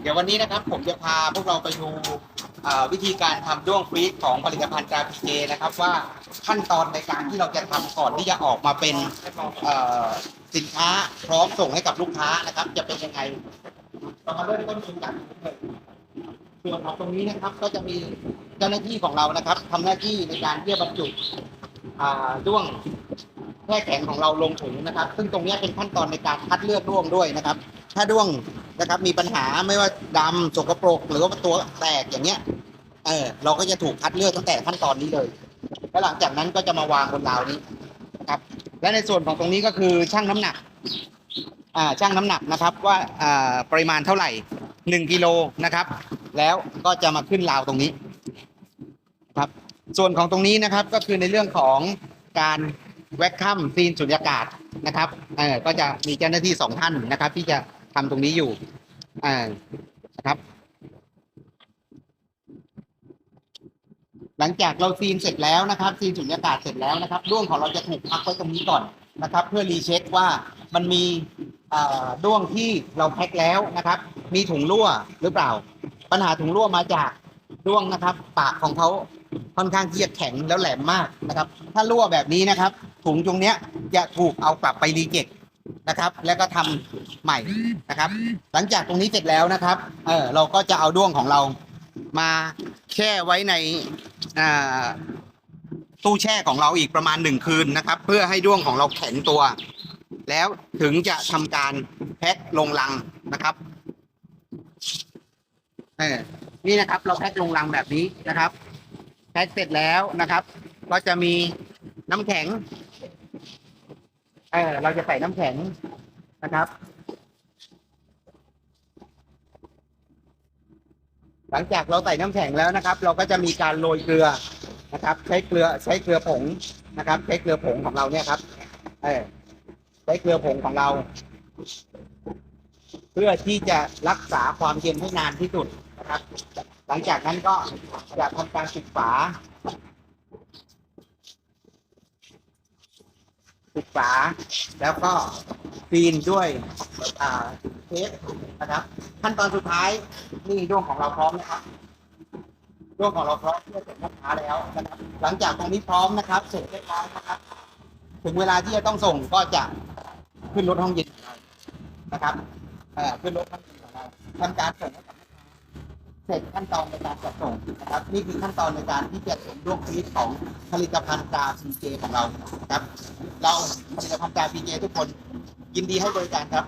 เดี๋ยววันนี้นะครับผมจะพาพวกเราไปดูวิธีการทำด้วงฟรีซของผลิตภัณฑ์จาพีเจนะครับว่าขั้นตอนในการที่เราจะทำก่อนที่จะออกมาเป็นสินค้าพร้อมส่งให้กับลูกค้านะครับ จะเป็นยังไงเรามาเริ่มต้นดูกันส่วนของตรงนี้นะครับก็จะมีเจ้าหน้าที่ของเรานะครับทำหน้าที่ในการที่จะบรรจุด้วง แช่แข็งของเราลงถุงนะครับ ซึ่งตรงนี้เป็นขั้นตอนในการคัดเลือกด้วงด้วยนะครับ ถ้าด้วงนะครับมีปัญหาไม่ว่าดำสกปรกหรือว่าตัวแตกอย่างเงี้ยเออเราก็จะถูกคัดเลือกตั้งแต่ขั้นตอนนี้เลยแล้วหลังจากนั้นก็จะมาวางบนราวนี้นะครับ และในส่วนของตรงนี้ก็คือชั่งน้ำหนักอ่าชั่งน้ำหนักนะครับว่าอ่าปริมาณเท่าไหร่หนึ่งกิโลนะครับ แล้วก็จะมาขึ้นราวตรงนี้นะครับ ส่วนของตรงนี้นะครับก็คือในเรื่องของการ แวคคัมซีนสุญญากาศนะครับเออก็จะมีเจ้าหน้าที่สองท่านนะครับ ที่จะทำตรงนี้อยู่เออนะครับ หลังจากเราซีนเสร็จแล้วนะครับซีนสุญญากาศเสร็จแล้วนะครับด้วงของเราจะถูกพักไว้ตรงนี้ก่อนนะครับ เพื่อรีเช็คว่ามันมีอ่อด้วงที่เราแพ็คแล้วนะครับ มีถุงรั่วหรือเปล่า ปัญหาถุงรั่วมาจากด้วงนะครับ ปากของเขาค่อนข้างที่จะแข็งแล้วแหลมมากนะครับ ถ้ารั่วแบบนี้นะครับ ถุงตรงเนี้ยจะถูกเอากลับไปรีเจ็คนะครับ แล้วก็ทำใหม่นะครับ หลังจากตรงนี้เสร็จแล้วนะครับ เออเราก็จะเอาด้วงของเรามาแช่ไว้ในตู้แช่ของเราอีกประมาณหนึ่งคืนนะครับ เพื่อให้ด้วงของเราแข็งตัว แล้วถึงจะทำการแพ็คลงลังนะครับเออนี่นะครับ เราแพ็คลงลังแบบนี้นะครับแพ็คเสร็จแล้วนะครับ ก็จะมีน้ำแข็ง เออเราจะใส่น้ำแข็งนะครับ หลังจากเราใส่น้ำแข็งแล้วนะครับ เราก็จะมีการโรยเกลือนะครับ ใช้เกลือใช้เกลือผงนะครับ ใช้เกลือผงของเราเนี่ยครับ เออใช้เกลือผงของเรา เพื่อที่จะรักษาความเย็นให้นานที่สุดนะครับ หลังจากนั้นก็จะทำการปิดฝา ปิดฝา แล้วก็ฟีนด้วยอ่าเทปนะครับ ขั้นตอนสุดท้ายนี่ด้วงของเราพร้อมนะครับด้วงของเราพร้อมเพื่อเสร็จลูกค้าแล้วนะครับ หลังจากตรงนี้พร้อมนะครับ เสร็จเรียบร้อยนะครับ ถึงเวลาที่จะต้องส่งก็จะขึ้นรถห้องเย็นของเรานะครับอ่อขึ้นรถห้องเย็นของเราทำการส่ง ร็จขั้นตอนในการจัดส่งนะครับ นี่คือขั้นตอนในการที่จะส่งด้วงชนิดของผลิตภัณฑ์กาซีเจของเราครับ เราผลิตภัณฑ์กาซีเจทุกคนยินดีให้บริการครับ